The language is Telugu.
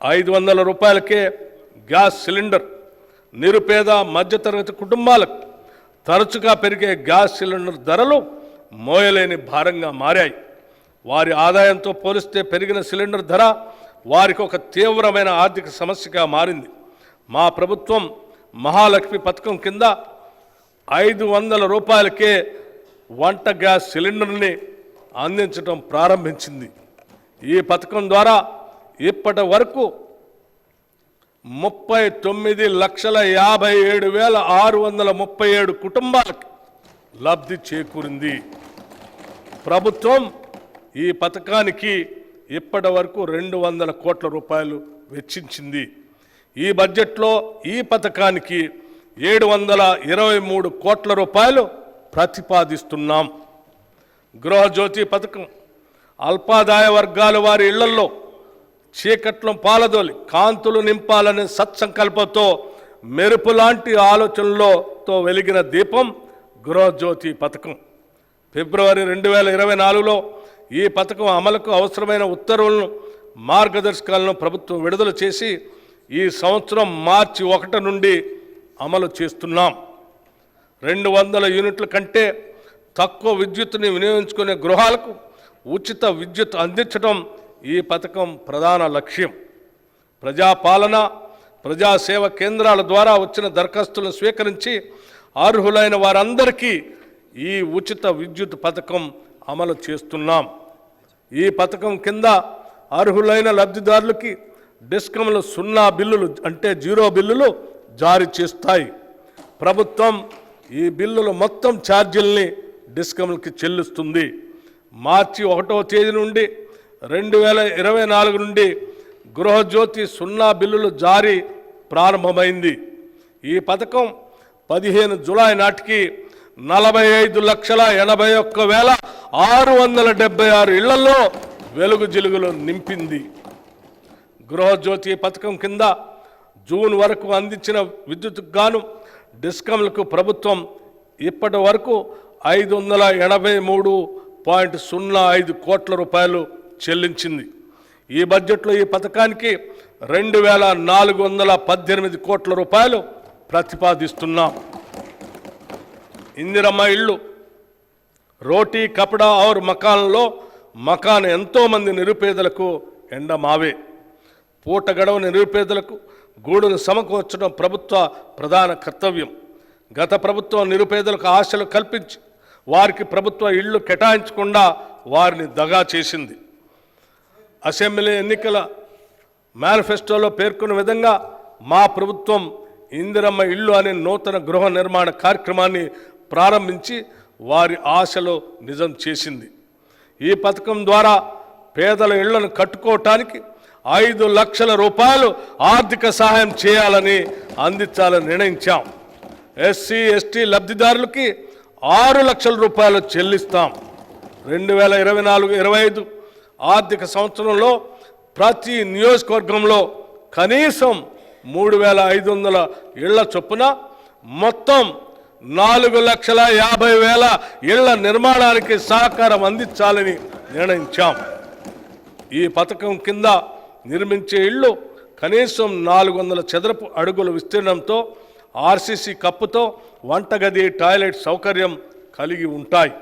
ఐదు వందల రూపాయలకే గ్యాస్ సిలిండర్ నిరుపేద మధ్యతరగతి కుటుంబాలకు తరచుగా పెరిగే గ్యాస్ సిలిండర్ ధరలు మోయలేని భారంగా మారాయి. వారి ఆదాయంతో పోలిస్తే పెరిగిన సిలిండర్ ధర వారికి ఒక తీవ్రమైన ఆర్థిక సమస్యగా మారింది. మా ప్రభుత్వం మహాలక్ష్మి పథకం కింద ఐదు వందల రూపాయలకే వంట గ్యాస్ సిలిండర్ని అందించడం ప్రారంభించింది. ఈ పథకం ద్వారా ఇప్పటి వరకు ముప్పై తొమ్మిది లక్షల యాభై ఏడు వేల ఆరు వందల ముప్పై ఏడు కుటుంబాలకు లబ్ధి చేకూరింది. ప్రభుత్వం ఈ పథకానికి ఇప్పటి వరకు రెండు వందల కోట్ల రూపాయలు వెచ్చించింది. ఈ బడ్జెట్లో ఈ పథకానికి ఏడు వందల ఇరవై మూడు కోట్ల రూపాయలు ప్రతిపాదిస్తున్నాం. గృహజ్యోతి పథకం అల్పాదాయ వర్గాల వారి ఇళ్ళల్లో చీకట్లో పాలదోలి కాంతులు నింపాలనే సత్సంకల్పంతో మెరుపు లాంటి ఆలోచనలతో వెలిగిన దీపం గృహజ్యోతి పథకం. ఫిబ్రవరి రెండు వేల ఇరవై నాలుగులో ఈ పథకం అమలుకు అవసరమైన ఉత్తర్వులను మార్గదర్శకాలను ప్రభుత్వం విడుదల చేసి ఈ సంవత్సరం మార్చి ఒకటి నుండి అమలు చేస్తున్నాం. రెండు వందల యూనిట్ల కంటే తక్కువ విద్యుత్తుని వినియోగించుకునే గృహాలకు ఉచిత విద్యుత్ అందించడం ఈ పథకం ప్రధాన లక్ష్యం. ప్రజాపాలన ప్రజాసేవ కేంద్రాల ద్వారా వచ్చిన దరఖాస్తులను స్వీకరించి అర్హులైన వారందరికీ ఈ ఉచిత విద్యుత్ పథకం అమలు చేస్తున్నాం. ఈ పథకం కింద అర్హులైన లబ్ధిదారులకి డిస్కంలు సున్నా బిల్లులు అంటే జీరో బిల్లులు జారీ చేస్తాయి. ప్రభుత్వం ఈ బిల్లుల మొత్తం ఛార్జీల్ని డిస్కంలకి చెల్లిస్తుంది. మార్చి ఒకటో తేదీ నుండి రెండు వేల ఇరవై నాలుగు నుండి గృహజ్యోతి సున్నా బిల్లులు జారీ ప్రారంభమైంది. ఈ పథకం పదిహేను జులై నాటికి నలభై ఐదు లక్షల ఎనభై ఒక్క వేల ఆరు వందల డెబ్బై ఆరు ఇళ్ళలో వెలుగు జిలుగులు నింపింది. గృహజ్యోతి పథకం కింద జూన్ వరకు అందించిన విద్యుత్కు గాను డిస్కంలకు ప్రభుత్వం ఇప్పటి వరకు ఐదు వందల ఎనభై మూడు పాయింట్ సున్నా ఐదు కోట్ల రూపాయలు చెల్లించింది. ఈ బడ్జెట్లో ఈ పథకానికి రెండు వేల నాలుగు వందల పద్దెనిమిది కోట్ల రూపాయలు ప్రతిపాదిస్తున్నాం. ఇందిరమ్మ ఇళ్ళు రోటీ కపడా ఔర్ మకాన్లో మకాన్ ఎంతోమంది నిరుపేదలకు ఎండ మావే పూట గడవ నిరుపేదలకు గూడును సమకూర్చడం ప్రభుత్వ ప్రధాన కర్తవ్యం. గత ప్రభుత్వం నిరుపేదలకు ఆశలు కల్పించి వారికి ప్రభుత్వ ఇళ్ళు కేటాయించకుండా వారిని దగా చేసింది. అసెంబ్లీ ఎన్నికల మేనిఫెస్టోలో పేర్కొన్న విధంగా మా ప్రభుత్వం ఇందిరమ్మ ఇల్లు అనే నూతన గృహ నిర్మాణ కార్యక్రమాన్ని ప్రారంభించి వారి ఆశలు నిజం చేసింది. ఈ పథకం ద్వారా పేదల ఇళ్ళను కట్టుకోవటానికి ఐదు లక్షల రూపాయలు ఆర్థిక సహాయం చేయాలని అందించాలని నిర్ణయించాం. ఎస్సీ ఎస్టీ లబ్ధిదారులకి ఆరు లక్షల రూపాయలు చెల్లిస్తాం. రెండు వేల ఇరవై నాలుగు ఇరవై ఐదు ఆర్థిక సంవత్సరంలో ప్రతి నియోజకవర్గంలో కనీసం మూడు వేల ఐదు వందల ఇళ్ళ చొప్పున మొత్తం నాలుగు లక్షల యాభై వేల ఇళ్ళ నిర్మాణానికి సహకారం అందించాలని నిర్ణయించాం. ఈ పథకం కింద నిర్మించే ఇళ్ళు కనీసం నాలుగు వందల చదరపు అడుగుల విస్తీర్ణంతో ఆర్సీసీ కప్పుతో వంటగది టాయిలెట్ సౌకర్యం కలిగి ఉంటాయి.